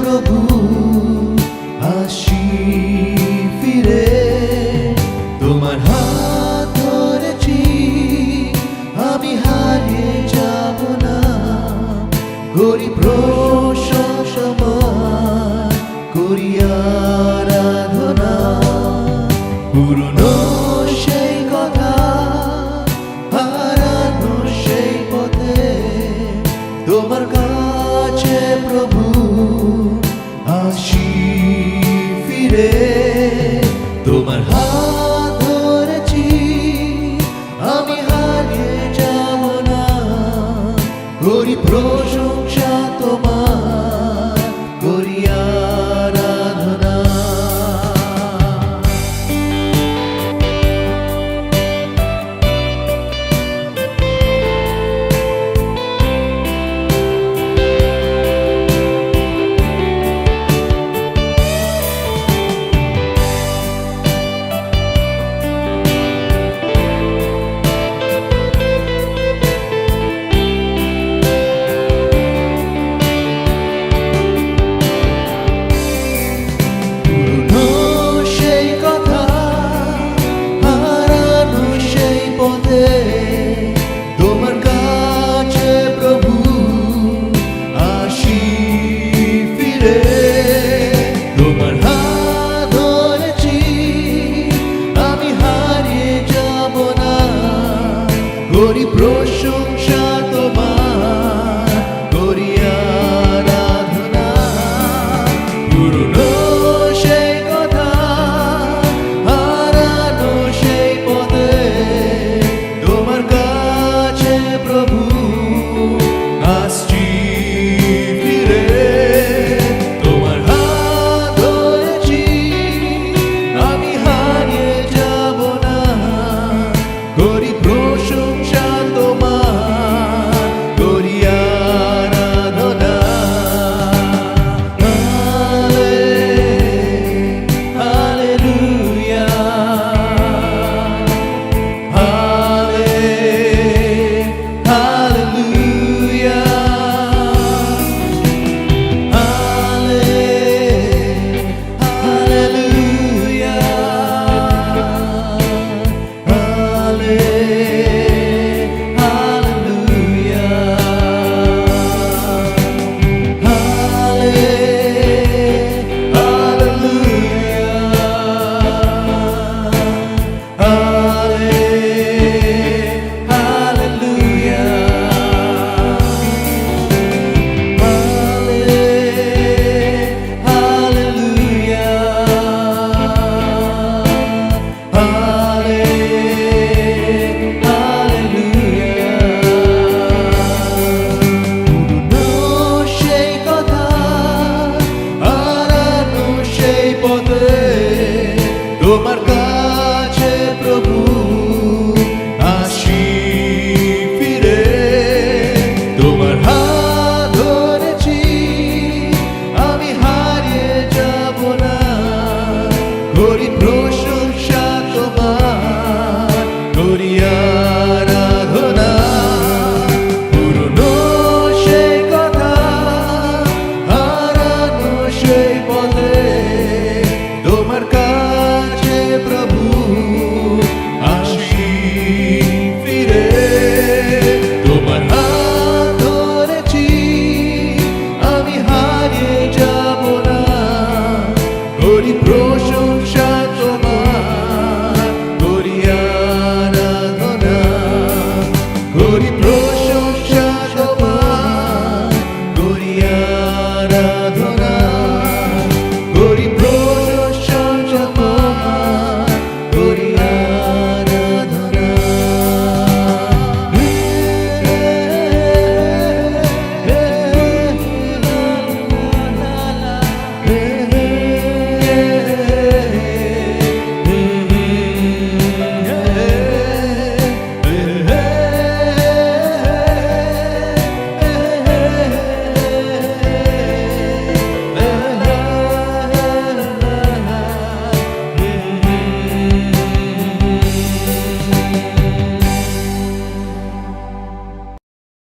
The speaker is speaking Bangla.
প্রভু আসি ফিরে। তোমার হাত ধরেছি আমি হারিয়ে যাব না। গরিব তোমার হাত ধরেছি আমি হারিয়ে যাব না। হরি প্রভু করি প্রশংসা তোমার। tomar flor e.